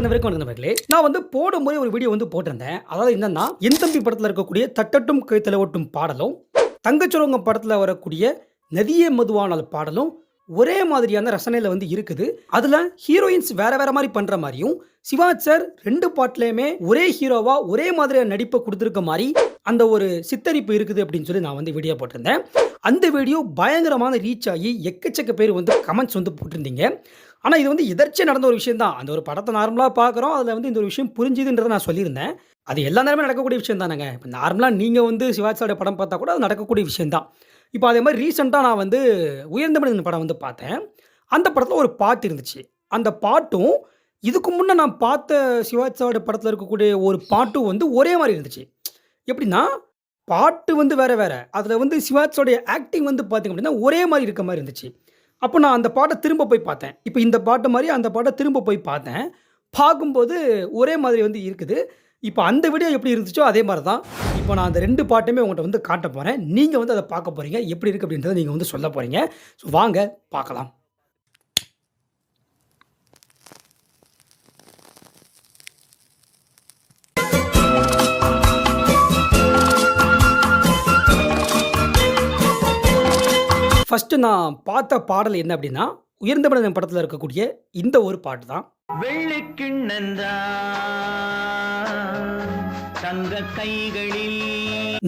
வணக்கம் வரைக்கும் வணக்கம் நண்பர்களே நான் வந்து போடும்போது ஒரு வீடியோ வந்து போட்டிருந்தேன். அதாவது என்னன்னா என் தம்பி படத்தில் இருக்கக்கூடிய தட்டட்டும் கைத்தல ஒட்டும் பாடலும் தங்கச்சுரங்கம் படத்தில் வரக்கூடிய நதியே மதுவானால் பாடலும் ஒரே மாதிரியான ரசனையில் வந்து இருக்குது. அதில் ஹீரோயின்ஸ் வேற வேற மாதிரி பண்ணுற மாதிரியும் சிவாஜ் சார் ரெண்டு பாட்டிலையுமே ஒரே ஹீரோவா ஒரே மாதிரியான நடிப்பை கொடுத்துருக்க மாதிரி அந்த ஒரு சித்தரிப்பு இருக்குது அப்படின்னு சொல்லி நான் வந்து வீடியோ போட்டிருந்தேன். அந்த வீடியோ பயங்கரமான ரீச் ஆகி எக்கச்சக்க பேர் வந்து கமெண்ட்ஸ் வந்து போட்டிருந்தீங்க. ஆனால் இது வந்து எதர்ச்சியாக நடந்த ஒரு விஷயம் தான் அந்த ஒரு படத்தை நார்மலாக பார்க்குறோம். அதில் வந்து இந்த ஒரு விஷயம் புரிஞ்சுதுன்றதை நான் சொல்லியிருந்தேன். அது எல்லா நேரமே நடக்கக்கூடிய விஷயம் தானேங்க இப்போ நார்மலாக நீங்கள் வந்து சிவாஜியோட படம் பார்த்தா கூட அது நடக்கக்கூடிய விஷயம் தான் இப்போ அதே மாதிரி ரீசெண்டாக நான் வந்து உயர்ந்த மனிதன் படம் வந்து பார்த்தேன். அந்த படத்தில் ஒரு பாட்டு இருந்துச்சு. அந்த பாட்டும் இதுக்கு முன்னே நான் பார்த்த சிவாஜியோட படத்தில் இருக்கக்கூடிய ஒரு பாட்டும் வந்து ஒரே மாதிரி இருந்துச்சு. எப்படின்னா பாட்டு வந்து வேறு வேறு. அதில் வந்து சிவாஜியோடைய ஆக்டிங் வந்து பார்த்திங்க அப்படின்னா ஒரே மாதிரி இருக்க மாதிரி இருந்துச்சு. அப்போ நான் அந்த பாட்டை திரும்ப போய் பார்த்தேன். இப்போ இந்த பாட்டு மாதிரி அந்த பாட்டை திரும்ப போய் பார்த்தேன். பார்க்கும்போது ஒரே மாதிரி வந்து இருக்குது. இப்போ அந்த வீடியோ எப்படி இருந்துச்சோ அதே மாதிரி தான் இப்போ நான் அந்த ரெண்டு பாட்டுமே உங்கள்கிட்ட வந்து காட்ட போகிறேன் நீங்கள் வந்து அதை பார்க்க போகிறீங்க எப்படி இருக்குது அப்படின்றத நீங்கள் வந்து சொல்ல போகிறீங்க ஸோ வாங்க பார்க்கலாம். ஃபஸ்ட்டு நான் பார்த்த பாடல் என்ன அப்படின்னா உயர்ந்த மனிதன் படத்தில் இருக்கக்கூடிய இந்த ஒரு பாட்டு தான். தங்க கைகளில்.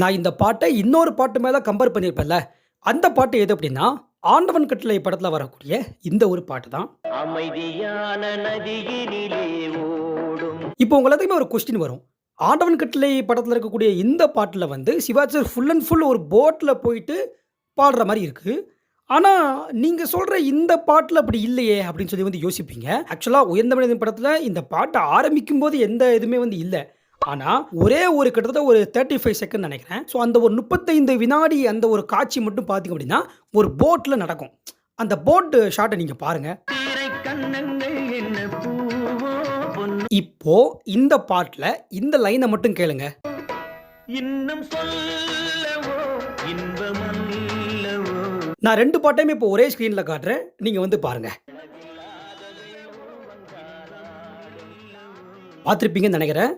நான் இந்த பாட்டை இன்னொரு பாட்டு மேலே கம்பேர் பண்ணியிருப்பேன்ல. அந்த பாட்டு எது அப்படின்னா ஆண்டவன் கட்டளை படத்தில் வரக்கூடிய இந்த ஒரு பாட்டு தான். அமைதியான நதியினிலே ஓடும். இப்போ உங்க எல்லாத்துக்குமே ஒரு கொஸ்டின் வரும். ஆண்டவன் கட்டளை படத்தில் இருக்கக்கூடிய இந்த பாட்டில் வந்து சிவாஜி ஃபுல் அண்ட் ஃபுல் ஒரு போட்டில் போயிட்டு பாடுற மாதிரி இருக்குது ஆனால் நீங்கள் சொல்கிற இந்த பாட்டில் அப்படி இல்லையே அப்படின்னு சொல்லி வந்து யோசிப்பீங்க. ஆக்சுவலாக உயர்ந்த மனிதன் படத்தில் இந்த பாட்டை ஆரம்பிக்கும் போது எந்த இதுவுமே வந்து இல்லை. ஆனால் ஒரே ஒரு கிட்டத்தட்ட ஒரு தேர்ட்டி ஃபைவ் செகண்ட் நினைக்கிறேன். ஸோ அந்த ஒரு முப்பத்தைந்து வினாடி அந்த ஒரு காட்சி மட்டும் பார்த்தீங்க அப்படின்னா ஒரு போட்டில் நடக்கும். அந்த போட்டு ஷாட்டை நீங்கள் பாருங்கள் இப்போ இந்த பாட்டில் இந்த லைனை மட்டும் கேளுங்க. இன்னும் சொல்லவோ இன்பமல்லவோ நான் ரெண்டு பாட்டையுமே இப்போ ஒரே ஸ்க்ரீனில் காட்டுறேன். நீங்கள் வந்து பாருங்கள் பார்த்துருப்பீங்கன்னு நினைக்கிறேன்.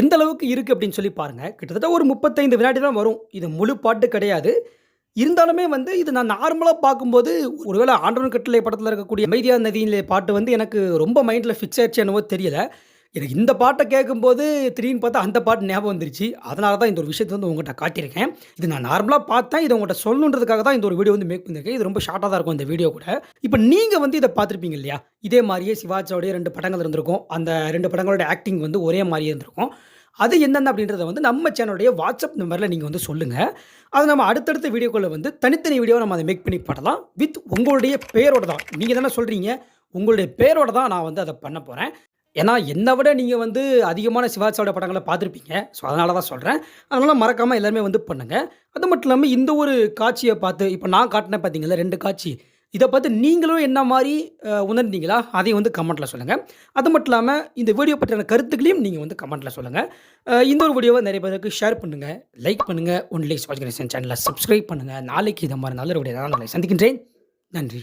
எந்த அளவுக்கு இருக்குது அப்படின்னு சொல்லி பாருங்கள் கிட்டத்தட்ட ஒரு முப்பத்தைந்து வினாடி தான் வரும். இது முழு பாட்டு கிடையாது. இருந்தாலுமே வந்து இது நான் நார்மலாக பார்க்கும்போது ஒருவேளை ஆண்டவன் கட்டளை படத்தில் இருக்கக்கூடிய அமைதியா நதியிலே பாட்டு வந்து எனக்கு ரொம்ப மைண்டில் ஃபிக்ஸ் ஆயிடுச்சு என்னவோ தெரியல. எனக்கு இந்த பாட்டை கேட்கும்போது திடீர்னு பார்த்தா அந்த பாட்டு ஞாபகம் வந்துருச்சு. அதனால தான் இந்த ஒரு விஷயத்தை வந்து உங்கள்கிட்ட காட்டியிருக்கேன். இது நான் நார்மலாக பார்த்தேன். இதை உங்கள்கிட்ட சொல்லணுன்றதுக்காக தான் இந்த ஒரு வீடியோ வந்து மேக் பண்ணியிருக்கேன். இது ரொம்ப ஷார்ட்டாக தான் இருக்கும் இந்த வீடியோ கூட. இப்போ நீங்கள் வந்து இதை பார்த்துருப்பீங்க இல்லையா? இதே மாதிரியே சிவாஜியோடைய ரெண்டு படங்கள் இருந்திருக்கும். அந்த ரெண்டு படங்களோட ஆக்டிங் வந்து ஒரே மாதிரியே இருந்திருக்கும். அது என்னென்ன அப்படின்றத வந்து நம்ம சேனலுடைய வாட்ஸ்அப் நம்பரில் நீங்கள் வந்து சொல்லுங்கள் அது நம்ம அடுத்தடுத்த வீடியோக்களில் வந்து தனித்தனி வீடியோ நம்ம அதை மேக் பண்ணி பண்ணலாம் வித் உங்களுடைய பேரோட தான். நீங்கள் தானே சொல்கிறீங்க உங்களுடைய பேரோட தான் நான் வந்து அதை பண்ண போகிறேன் ஏன்னா என்னை விட நீங்கள் வந்து அதிகமான சிவாஜியோட படங்களை பார்த்துருப்பீங்க. ஸோ அதனால தான் சொல்கிறேன் அதனால் மறக்காமல் எல்லாருமே வந்து பண்ணுங்கள் அது மட்டும் இல்லாமல் இந்த ஒரு காட்சியை பார்த்து இப்போ நான் காட்டினேன் பார்த்தீங்களா ரெண்டு காட்சி. இதை பார்த்து நீங்களும் என்ன மாதிரி உணர்ந்தீங்களா? அதையும் வந்து கமெண்ட்டில் சொல்லுங்கள் அது மட்டும் இல்லாமல் இந்த வீடியோ பற்றின கருத்துக்களையும் நீங்கள் வந்து கமெண்ட்டில் சொல்லுங்கள் இந்த ஒரு வீடியோவை நிறைய பேருக்கு ஷேர் பண்ணுங்கள் லைக் பண்ணுங்கள் ஒன்லி சிவாஜி கணேசன் சேனலை சப்ஸ்கிரைப் பண்ணுங்கள் நாளைக்கு இதை மாதிரி நல்ல ஒரு வீடியோ நான் சந்திக்கின்றேன். நன்றி.